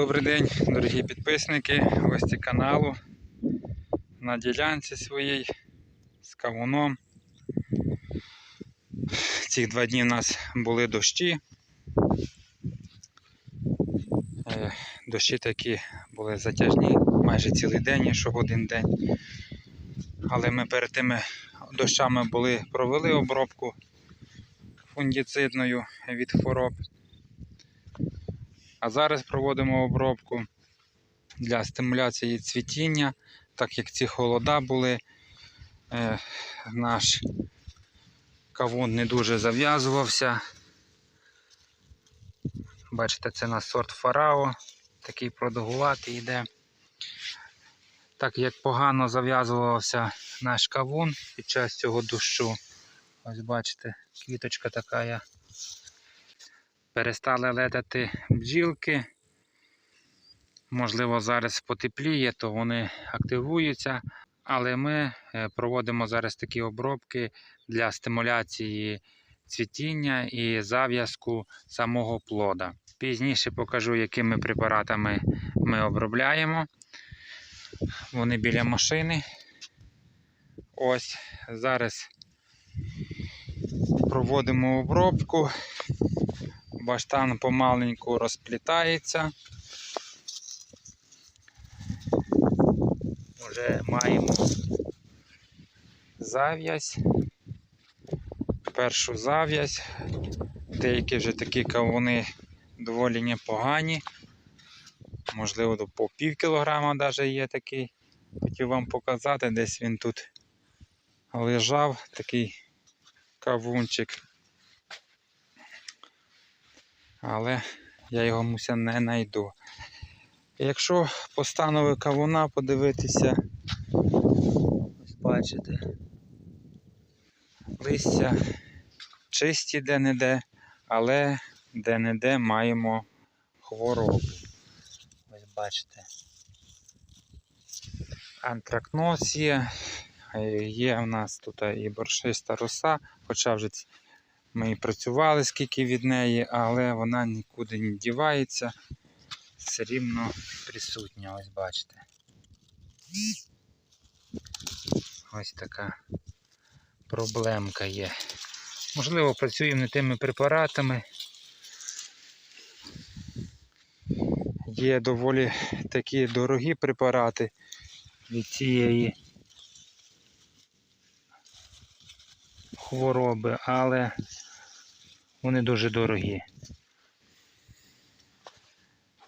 Добрий день, дорогі підписники, гості каналу. На ділянці своїй з кавуном. Ці два дні в нас були дощі. Е, Дощі такі були затяжні майже цілий день, і що один день. Але ми перед тими дощами були, провели обробку фунгіцидною від хвороб. А зараз проводимо обробку для стимуляції цвітіння, так як ці холода були, е, наш кавун не дуже зав'язувався. Бачите, це на сорт Фарао, такий продовгуватий йде. Так як погано зав'язувався наш кавун під час цього дощу. Ось бачите, квіточка така. Перестали летати бджілки. Можливо, зараз потепліє, то вони активуються. Але ми е, проводимо зараз такі обробки для стимуляції цвітіння і зав'язку самого плода. Пізніше покажу, якими препаратами ми обробляємо. Вони біля машини. Ось зараз проводимо обробку. Баштан помаленьку розплітається. Вже маємо зав'язь. Першу зав'язь. Деякі вже такі кавуни доволі непогані. Можливо, до по пів кілограма навіть є такий. Хотів вам показати, десь він тут лежав, такий кавунчик але я його муся не знайду. Якщо по станови кавуна подивитися, ось бачите, листя чисті де-не-де, але де-не-де маємо хворобу. Ось бачите. Антракноз є, є в нас тут і боршиста роса, хоча вже ми і працювали скільки від неї, але вона нікуди не дівається. Все рівно присутня, ось бачите. Ось така проблемка є. Можливо, працюємо не тими препаратами. Є доволі такі дорогі препарати від цієї хвороби, але вони дуже дорогі.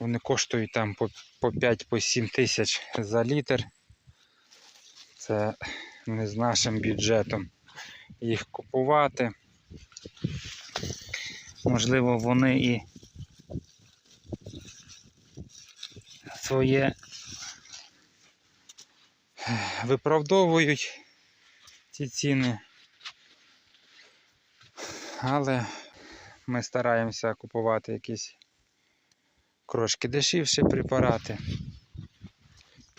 Вони коштують там по, по 5-7 тисяч за літр. Це не з нашим бюджетом їх купувати. Можливо, вони і своє виправдовують ці ціни. Але ми стараємося купувати якісь трошки дешевші препарати.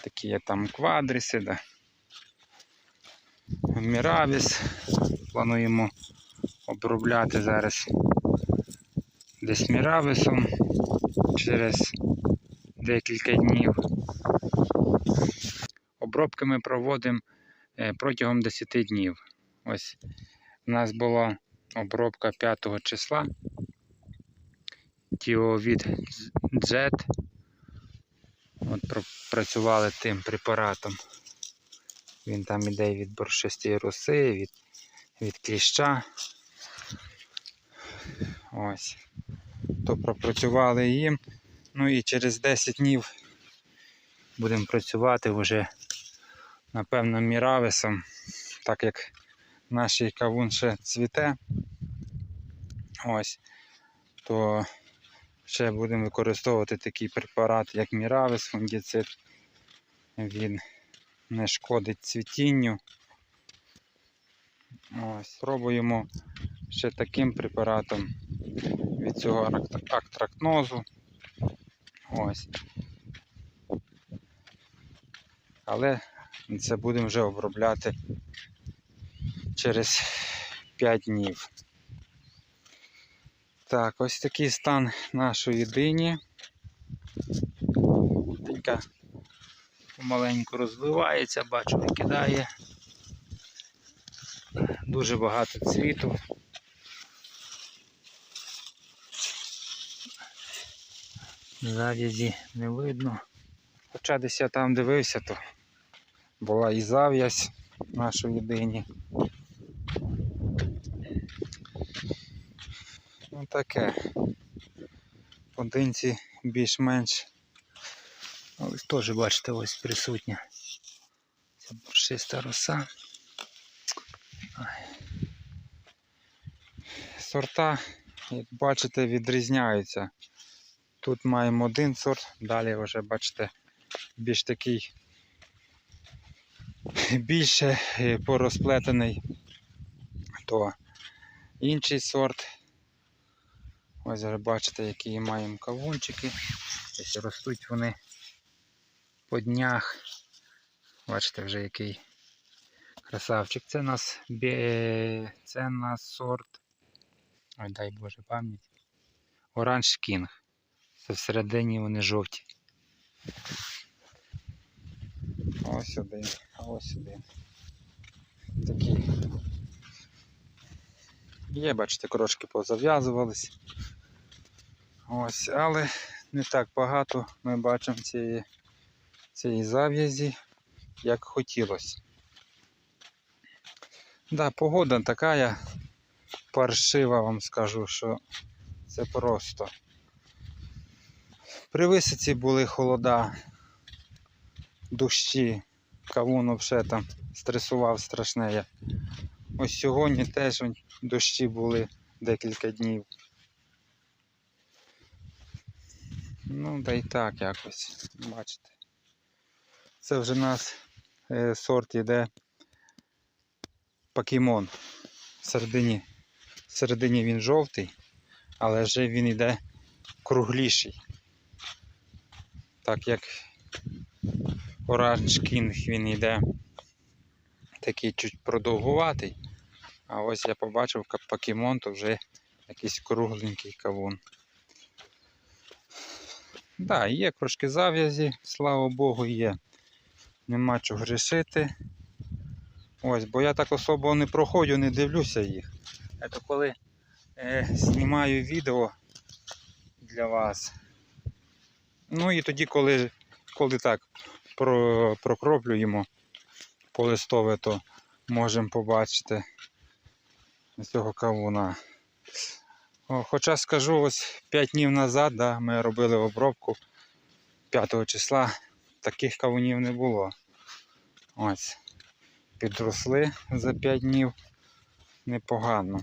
Такі як там квадріси, Міравіс. Плануємо обробляти зараз десь міравісом через декілька днів. Обробки ми проводимо е, протягом 10 днів. Ось у нас була обробка 5 числа. Тіовід Джет. От працювали тим препаратом. Він там іде від боршистої роси, від, від кліща. Ось. То пропрацювали їм. Ну і через 10 днів будемо працювати вже, напевно, мірависом, так як наш кавун ще цвіте. Ось, то ще будемо використовувати такий препарат, як Міравис, фунгіцид. Він не шкодить цвітінню. Ось, Пробуємо ще таким препаратом від цього актракнозу. Ось. Але це будемо вже обробляти через 5 днів. Так, ось такий стан нашої дині. маленька. Помаленьку розвивається, бачу, викидає. Дуже багато цвіту. Зав'язі не видно. Хоча десь я там дивився, то була і зав'язь нашої дині. Ну таке. По динці більш-менш. Ось теж бачите, ось присутня. Це борщиста роса. Сорта, як бачите, відрізняються. Тут маємо один сорт, далі вже бачите більш такий більше е, порозплетений, то інший сорт. Ось бачите, які маємо кавунчики. Ось ростуть вони по днях. Бачите вже який красавчик. Це нас це нас сорт. Ой, дай Боже пам'ять. Оранж Кінг. Це всередині вони жовті. Ось один, а ось один. Такі. Є, бачите, крошки позав'язувались. Ось, але не так багато ми бачимо цієї, цієї зав'язі, як хотілося. Да, погода така, паршива вам скажу, що це просто. При висоці були холода, дощі, кавун взагалі там стресував страшне. Ось сьогодні теж дощі були декілька днів. Ну, да й так якось, бачите. Це вже у нас е, сорт іде покемон. В середині, в середині він жовтий, але вже він йде кругліший. Так як Orange King він йде такий чуть продовгуватий. А ось я побачив покемон, то вже якийсь кругленький кавун. Так, да, є трошки зав'язі, слава Богу, є. Нема чого грішити. Ось, бо я так особо не проходжу, не дивлюся їх. Це коли е, знімаю відео для вас. Ну і тоді, коли, коли так про, прокроплюємо по листове, то можемо побачити цього кавуна. Хоча скажу, ось 5 днів назад да, ми робили обробку 5 числа, таких кавунів не було. Ось. Підросли за 5 днів непогано.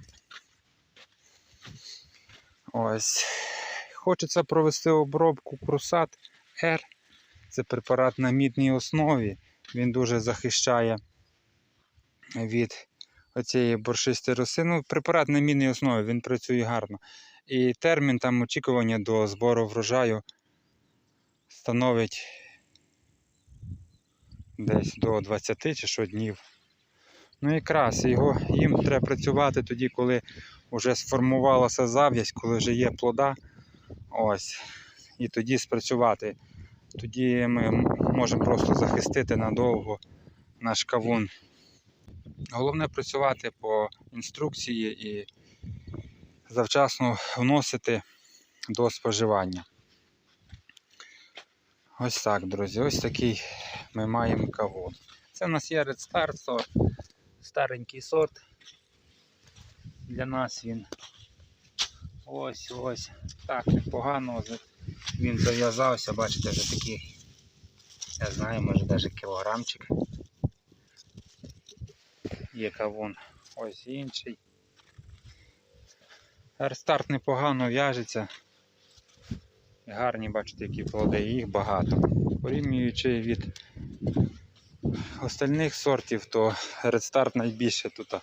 Ось. Хочеться провести обробку Крусат R. Це препарат на мідній основі. Він дуже захищає від оцієї боршистої роси. Ну, препарат на мідній основі, він працює гарно. І термін там очікування до збору врожаю становить десь до 20 чи що днів. Ну якраз його, їм треба працювати тоді, коли вже сформувалася зав'язь, коли вже є плода. Ось. І тоді спрацювати. Тоді ми можемо просто захистити надовго наш кавун. Головне працювати по інструкції і завчасно вносити до споживання. Ось так, друзі, ось такий ми маємо кавун. Це в нас є Red Star сорт, старенький сорт. Для нас він ось ось. Так, непогано. Він зав'язався, бачите, вже такий, я знаю, може навіть кілограмчик. Є кавун. Ось інший. Рестарт непогано в'яжеться. Гарні, бачите, які плоди, їх багато. Порівнюючи від остальних сортів, то редстарт найбільше тут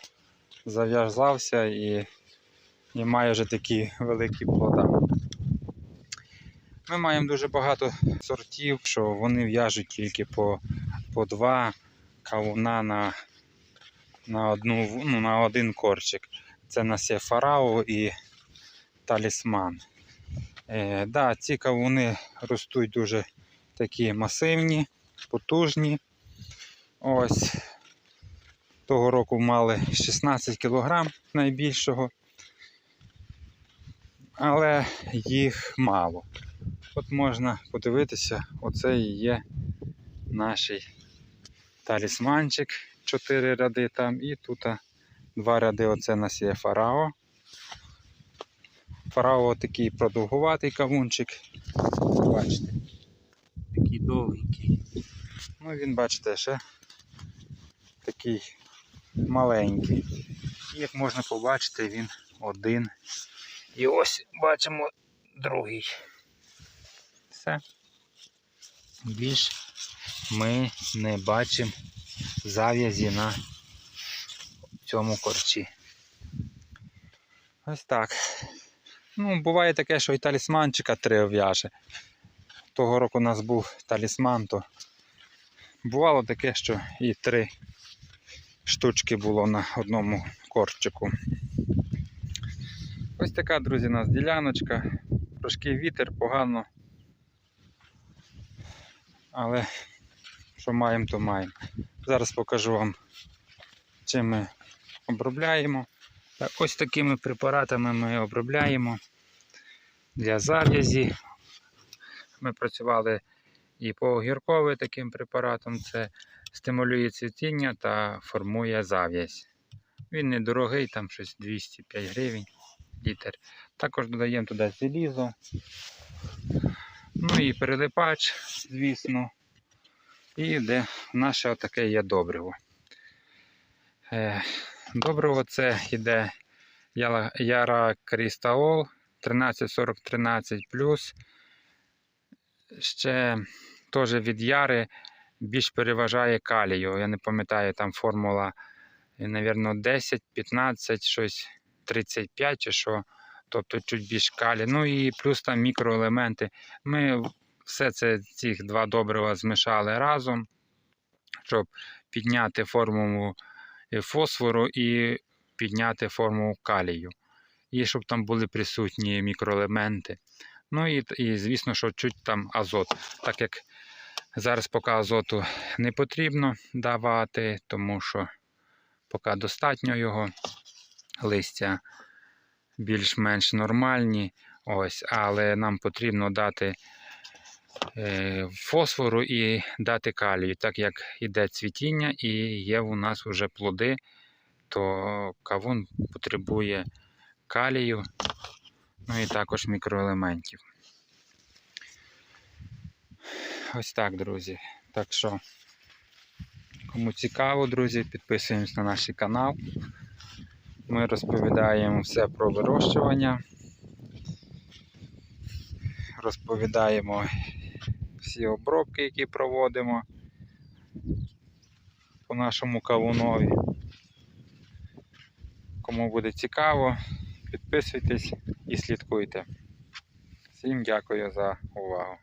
зав'язався і, і має вже такі великі плода. Ми маємо дуже багато сортів, що вони в'яжуть тільки по, по два кавуна на, на, одну, ну, на один корчик. Це нас є фарао і талісман. Е, да, ці кавуни ростуть дуже такі масивні, потужні. Ось. Того року мали 16 кг найбільшого. Але їх мало. От можна подивитися, оце і є наш талісманчик. Чотири ряди там і тут два ряди. Оце у нас є фарао. Фарао такий продовгуватий кавунчик. Бачите, такий довгенький. Ну він, бачите, ще такий маленький. І як можна побачити, він один. І ось бачимо другий. Все. Більш ми не бачимо зав'язі на цьому корчі. Ось так. Ну, буває таке, що і талісманчика три в'яже. Того року у нас був талісман, то бувало таке, що і три штучки було на одному корчику. Ось така, друзі, у нас діляночка. Трошки вітер погано. Але що маємо, то маємо. Зараз покажу вам, чим ми обробляємо. Так, ось такими препаратами ми обробляємо для зав'язі. Ми працювали і по огіркові таким препаратом. Це стимулює цвітіння та формує зав'язь. Він недорогий, там щось 205 гривень літр. Також додаємо туди залізо. Ну і перелипач, звісно. І де наше отаке є добриво. Е, добриво це йде Яра Крістаол 134013 Ще теж від Яри більш переважає калію. Я не пам'ятаю, там формула, мабуть, 10, 15, щось 35 чи що. Тобто чуть більш калі. Ну і плюс там мікроелементи. Ми все це ці два добрива змішали разом, щоб підняти формулу е, фосфору і підняти формулу калію. І щоб там були присутні мікроелементи. Ну і, і звісно, що чуть там азот. Так як зараз поки азоту не потрібно давати, тому що поки достатньо його листя більш-менш нормальні. Ось, але нам потрібно дати е, фосфору і дати калію. Так як іде цвітіння і є у нас вже плоди, то кавун потребує калію, ну і також мікроелементів. Ось так, друзі. Так що, кому цікаво, друзі, підписуємось на наш канал. Ми розповідаємо все про вирощування. Розповідаємо всі обробки, які проводимо по нашому кавунові. Кому буде цікаво, підписуйтесь і слідкуйте. Всім дякую за увагу.